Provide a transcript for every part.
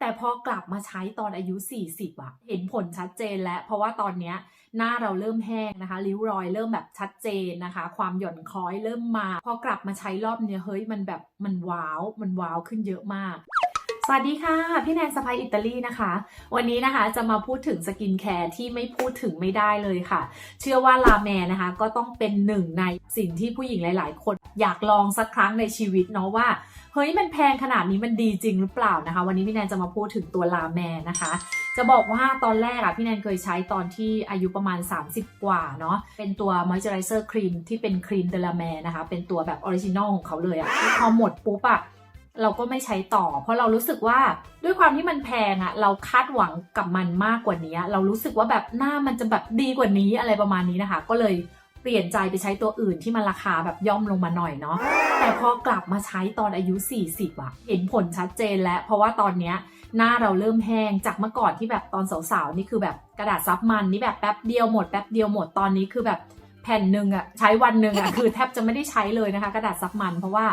แต่พอกลับมาใช้ตอนอายุ 40อะเห็นผลชัดเจนแล้ว เพราะว่าตอนเนี้ยหน้าเราเริ่มแห้งนะคะ ริ้วรอยเริ่มแบบชัดเจนนะคะ ความหย่อนคล้อยเริ่มมา พอกลับมาใช้รอบเนี้ยเฮ้ยมันแบบมันว้าว มันว้าวขึ้นเยอะมาก สวัสดีค่ะ พี่แนนสไปอิตาลีนะคะ วันนี้นะคะจะมาพูดถึงสกินแคร์ที่ไม่พูดถึงไม่ได้เลยค่ะ เชื่อว่าลาแมนะคะ ก็ต้องเป็นหนึ่งในสิ่งที่ผู้หญิงหลาย ๆ คนอยากลองสักครั้งในชีวิตเนาะว่าเฮ้ยมันแพงขนาดนี้มันดีจริงหรือเปล่านะคะ วันนี้พี่แนนจะมาพูดถึงตัวลาแมนะคะ จะบอกว่าตอนแรกอะพี่แนนเคยใช้ตอนที่อายุประมาณ 30 กว่าเนาะเป็นตัวมอยเจอไรเซอร์ครีมที่เป็นครีมเดลาแมนะคะ เป็นตัวแบบออริจินอลของเขาเลยอะพอหมดปุ๊บอะ เราก็ไม่ใช้ต่อ เพราะเรารู้สึกว่าด้วยความที่มันแพงอะเราคาดหวังกับมันมากกว่านี้ เรารู้สึกว่าแบบหน้ามันจะแบบดีกว่านี้อะไรประมาณนี้นะคะ ก็เลยเปลี่ยนใจไปใช้ตัวอื่นที่มันราคาแบบย่อมลงมาหน่อยเนาะแต่พอกลับมาใช้ตอนอายุ 40อะเห็นผลชัดเจนแล้ว เพราะว่าตอนเนี้ยหน้าเราเริ่มแห้งจากเมื่อก่อนที่แบบตอนสาวๆนี่คือแบบกระดาษซับมันนี่แบบแป๊บเดียวหมดแป๊บเดียวหมดตอนนี้คือแบบแผ่นหนึ่งอะใช้วันหนึ่งอะคือแทบจะไม่ได้ใช้เลยนะคะ กระดาษซับมันเพราะว่า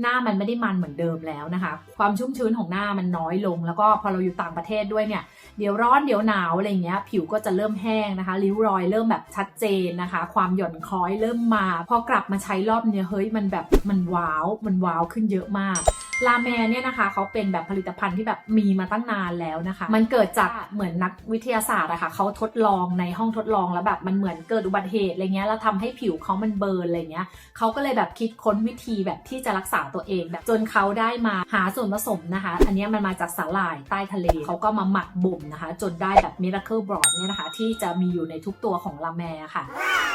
หน้ามันไม่ได้มันเหมือนเดิมแล้วนะคะ ความชุ่มชื้นของหน้ามันน้อยลง แล้วก็พอเราอยู่ต่างประเทศด้วยเนี่ยเดี๋ยวร้อนเดี๋ยวหนาวอะไรเงี้ยผิวก็จะเริ่มแห้งนะคะริ้วรอยเริ่มแบบชัดเจนนะคะ ความหย่อนคล้อยเริ่มมา พอกลับมาใช้รอบเนี้ยเฮ้ยมันแบบมันว้าวมันว้าวขึ้นเยอะมาก ลาแมเนี่ยนะคะเขาเป็นแบบผลิตภัณฑ์ที่แบบมีมาตั้งนานแล้วนะคะ มันเกิดจากเหมือนนักวิทยาศาสตร์อะค่ะเขาทดลองในห้องทดลองแล้วแบบมันเหมือนเกิดอุบัติเหตุอะไรเงี้ยแล้วทำให้ผิวเขามันเบิร์นอะไรเงี้ยเขาก็เลยแบบคิดค้นวิธีแบบที่จะรักษาตัวเองแบบจนเขาได้มาหาส่วนผสมนะคะ อันเนี้ยมันมาจากสาหร่ายใต้ทะเลเขาก็มาหมักบ่มนะคะ จนได้แบบมิราเคิลบรอดเนี่ยนะคะ ที่จะมีอยู่ในทุกตัวของลาแมค่ะ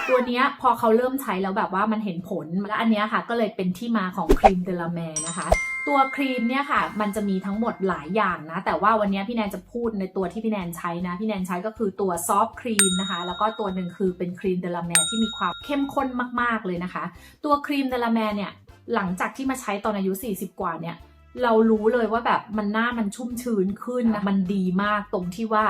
ตัวเนี้ยพอเขาเริ่มใช้แล้วแบบว่ามันเห็นผล และอันเนี้ยค่ะก็เลยเป็นที่มาของครีมเดลาแมนะคะ ตัวครีมเนี่ยค่ะ มันจะมีทั้งหมดหลายอย่างนะ แต่ว่าวันนี้พี่แนนจะพูดในตัวที่พี่แนนใช้นะ พี่แนนใช้ก็คือตัวซอฟต์ครีมนะคะ แล้วก็ตัวหนึ่งคือเป็นครีมเดลาแมที่มีความเข้มข้นมากๆเลยนะคะ ตัวครีมเดลาแมเนี่ย หลังจากที่มาใช้ตอนอายุ 40 กว่าเนี่ย เรารู้เลยว่าแบบมันหน้ามันชุ่มชื้นขึ้นนะ มันดีมากตรงที่ว่า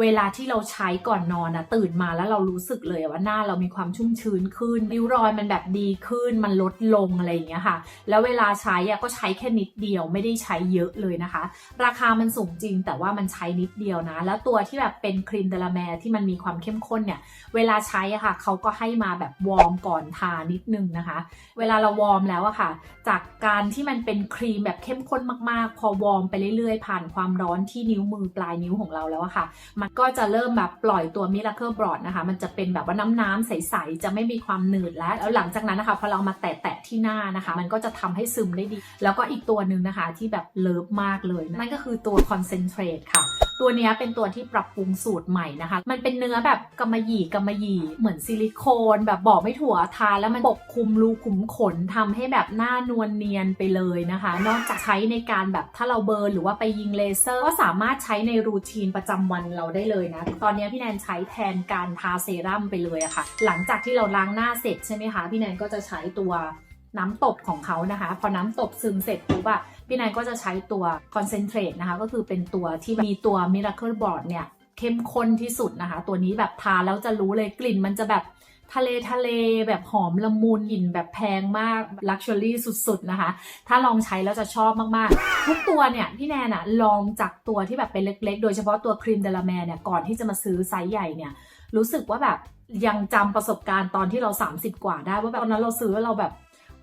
เวลาที่เราใช้ก่อนนอนนะตื่นมาแล้วเรารู้สึกเลยว่าหน้าเรามีความชุ่มชื้นขึ้นริ้วรอยมันแบบดีขึ้น มันลดลงอะไรอย่างเงี้ยค่ะ แล้วเวลาใช้อะก็ใช้แค่นิดเดียวไม่ได้ใช้เยอะเลยนะคะ ราคามันสูงจริงแต่ว่ามันใช้นิดเดียวนะ แล้วตัวที่แบบเป็นครีมเดลาแมที่มันมีความเข้มข้นเนี่ย เวลาใช้อะค่ะเขาก็ให้มาแบบวอร์มก่อนทานิดนึงนะคะ เวลาเราวอร์มแล้วอะค่ะ จากการที่มันเป็นครีมแบบเข้มข้นมากๆ พอวอร์มไปเรื่อยๆ ผ่านความร้อนที่นิ้วมือปลายนิ้วของเราแล้วอะค่ะมันก็จะเริ่มแบบปล่อยตัวมิราเคิลบรอดนะคะ มันจะเป็นแบบว่าน้ำๆใสๆจะไม่มีความหนืดแล้ว แล้วหลังจากนั้นนะคะพอเรามาแตะๆที่หน้านะคะ มันก็จะทำให้ซึมได้ดี แล้วก็อีกตัวหนึ่งนะคะที่แบบเลิฟมากเลยนั่นก็คือตัวคอนเซนเทรตค่ะ ตัวเนี้ยเป็นตัวที่ปรับปรุงสูตรใหม่นะคะ มันเป็นเนื้อแบบกำมะหยี่กำมะหยี่เหมือนซิลิโคน แบบบอกไม่ถั่วทาแล้วมันปกคลุมรูขุมขนทำให้แบบหน้านวลเนียนไปเลยนะคะ นอกจากใช้ในการแบบถ้าเราเบิร์นหรือว่าไปยิงเลเซอร์ก็สามารถใช้ในรูทีนประจำวันเราได้เลยนะ ตอนนี้พี่แนนใช้แทนการทาเซรั่มไปเลยอะค่ะ หลังจากที่เราล้างหน้าเสร็จใช่ไหมคะ พี่แนนก็จะใช้ตัว น้ำตบของเขานะคะ พอน้ำตบซึมเสร็จปุ๊บอะพี่แนนก็จะใช้ตัวคอนเซนเทรตนะคะ ก็คือเป็นตัวที่มีตัว Miracle b o a r d เนี่ยเข้มข้นที่สุดนะคะ ตัวนี้แบบทาแล้วจะรู้เลยกลิ่นมันจะแบบทะเลทะเลแบบหอมละมุนกลิ่นแบบแพงมากลักชัวรี่สุดๆนะคะ ถ้าลองใช้แล้วจะชอบมากๆ ทุกตัวเนี่ย พี่แนนอะลองจากตัวที่แบบเป็นเล็กๆ โดยเฉพาะตัวครีมเดลาแมเนี่ย ก่อนที่จะมาซื้อไซส์ใหญ่เนี่ย รู้สึกว่าแบบยังจำประสบการณ์ตอนที่เรา 30 กว่าได้ว่าแบบตอนนั้นเราซื้อเราแบบ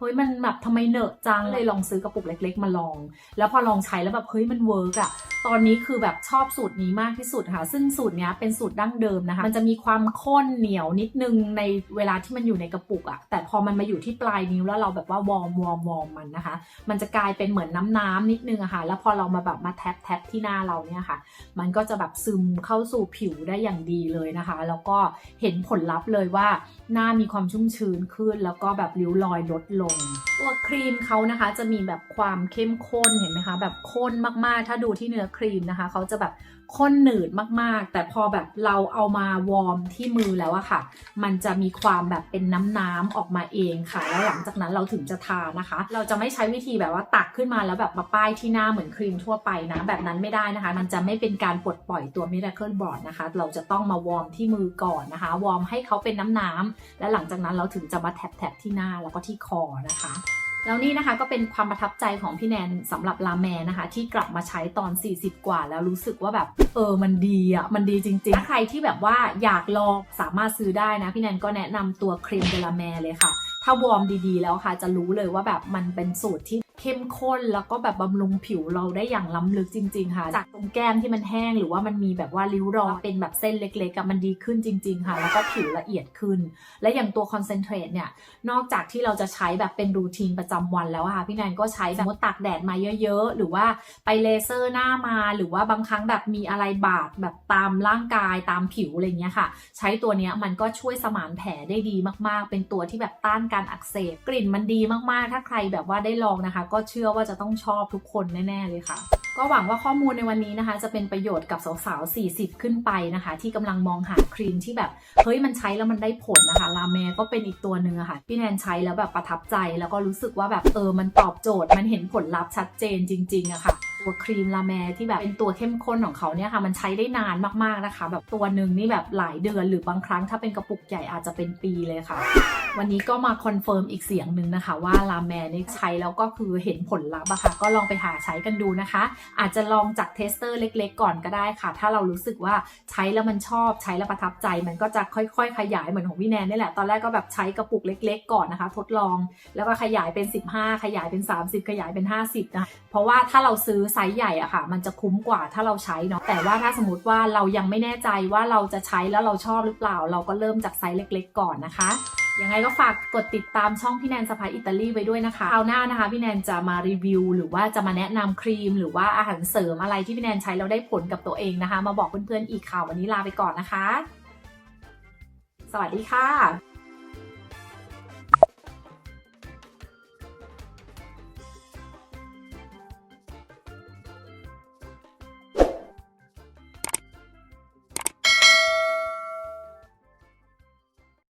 เฮ้ยมันแบบทำไมเหนอะจังเลยลองซื้อกระปุกเล็ก ๆ มาลอง แล้วพอลองใช้แล้วแบบเฮ้ยมันเวิร์กอะ ตอนนี้คือแบบชอบสูตรนี้มากที่สุดค่ะ ซึ่งสูตรนี้เป็นสูตรดั้งเดิมนะคะ มันจะมีความข้นเหนียวนิดนึงในเวลาที่มันอยู่ในกระปุกอะแต่พอมันมาอยู่ที่ปลายนิ้วแล้วเราแบบว่าวอร์มวอร์มวอร์มมันนะคะ มันจะกลายเป็นเหมือนน้ำน้ำนิดนึงอะค่ะ แล้วพอเรามาแบบมาแท็บแท็บที่หน้าเราเนี่ยค่ะ มันก็จะแบบซึมเข้าสู่ผิวได้อย่างดีเลยนะคะ แล้วก็เห็นผลลัพธ์เลยว่าหน้ามีความชุ่มชื้นขึ้น แล้วก็แบบริ้วรอยลดลง ตัวครีมเขานะคะ จะมีแบบความเข้มข้นเห็นไหมคะ แบบข้นมากๆ ถ้าดูที่เนื้อครีมนะคะ เขาจะแบบข้นหนืดมากๆ แต่พอแบบเราเอามาวอร์มที่มือแล้วอะค่ะ มันจะมีความแบบเป็นน้ำๆออกมาเองค่ะ แล้วหลังจากนั้นเราถึงจะทานะคะ เราจะไม่ใช้วิธีแบบว่าตักขึ้นมาแล้วแบบมาป้ายที่หน้าเหมือนครีมทั่วไปนะ แบบนั้นไม่ได้นะคะ มันจะไม่เป็นการปลดปล่อยตัว Miracle b o a r d นะคะ เราจะต้องมาวอร์มที่มือก่อนนะคะ วอร์มให้เขาเป็นน้ำๆ และหลังจากนั้นเราถึงจะมาแทบๆที่หน้าแล้วก็ที่คอนะคะ แล้วนี่นะคะก็เป็นความประทับใจของพี่แนนสำหรับลาแมนะคะ ที่กลับมาใช้ตอน 40 กว่า แล้วรู้สึกว่าแบบเออมันดีอะมันดีจริงๆถ้าใครที่แบบว่าอยากลองสามารถซื้อได้นะ พี่แนนก็แนะนำตัวครีมเดลาแมเลยค่ะ ถ้าวอร์มดีๆ แล้วค่ะ จะรู้เลยว่าแบบมันเป็นสูตรที่ เข้มข้นแล้วก็แบบบำรุงผิวเราได้อย่างล้ำลึกจริง ๆ ค่ะ จากตรงแก้มที่มันแห้งหรือว่ามันมีแบบว่าริ้วรอยเป็นแบบเส้นเล็กๆกับมันดีขึ้นจริง ๆ ค่ะ แล้วก็ผิวละเอียดขึ้น และอย่างตัวคอนเซนเทรตเนี่ยนอกจากที่เราจะใช้แบบเป็นรูทีนประจำวันแล้วค่ะพี่แนนก็ใช้แบบตากแดดมาเยอะ ๆ หรือว่าไปเลเซอร์หน้ามาหรือว่าบางครั้งแบบมีอะไรบาดแบบตามร่างกายตามผิวอะไรเงี้ยค่ะ ใช้ตัวเนี้ยมันก็ช่วยสมานแผลได้ดีมากๆ เป็นตัวที่แบบต้านการอักเสบกลิ่นมันดีมากๆ ถ้าใครแบบว่าได้ลองนะคะก็เชื่อว่าจะต้องชอบทุกคนแน่ ๆ เลยค่ะ ก็หวังว่าข้อมูลในวันนี้นะคะ จะเป็นประโยชน์กับสาวๆ 40 ขึ้นไปนะคะ ที่กำลังมองหาครีมที่แบบ เฮ้ยมันใช้แล้วมันได้ผลนะคะ ลาเมก็เป็นอีกตัวหนึ่งอะค่ะ พี่แนนใช้แล้วแบบประทับใจแล้วก็รู้สึกว่าแบบเออมันตอบโจทย์มันเห็นผลลัพธ์ชัดเจนจริงๆอะค่ะ ตัวครีมลาแมที่แบบเป็นตัวเข้มข้นของเขาเนี่ยค่ะ มันใช้ได้นานมากๆนะคะ แบบตัวหนึ่งนี่แบบหลายเดือนหรือบางครั้งถ้าเป็นกระปุกใหญ่อาจจะเป็นปีเลยค่ะ วันนี้ก็มาคอนเฟิร์มอีกเสียงหนึ่งนะคะ ว่าลาแมนี่ใช้แล้วก็คือเห็นผลลัพธ์อะค่ะ ก็ลองไปหาใช้กันดูนะคะ อาจจะลองจากเทสเตอร์เล็ก ๆ ก่อนก็ได้ค่ะ ถ้าเรารู้สึกว่าใช้แล้วมันชอบใช้แล้วประทับใจ มันก็จะค่อย ๆ ขยายเหมือนของพี่แนนนี่แหละตอนแรกก็แบบใช้กระปุกเล็ก ๆ ก่อนนะคะ ทดลองแล้วก็ขยายเป็น 15 ขยายเป็น 30 ขยายเป็น 50นะเพราะว่าถ้าเราซื้อไซส์ใหญ่อะค่ะ มันจะคุ้มกว่าถ้าเราใช้เนาะแต่ว่าถ้าสมมติว่าเรายังไม่แน่ใจว่าเราจะใช้แล้วเราชอบหรือเปล่า เราก็เริ่มจากไซส์เล็ก ๆ ก่อนนะคะยังไงก็ฝากกดติดตามช่องพี่แนนสะพายอิตาลีไว้ด้วยนะคะคราวหน้านะคะพี่แนนจะมารีวิว หรือว่าจะมาแนะนำครีม หรือว่าอาหารเสริมอะไรที่พี่แนนใช้แล้วได้ผลกับตัวเองนะคะ มาบอกเพื่อนๆอีกค่ะวันนี้ลาไปก่อนนะคะ สวัสดีค่ะ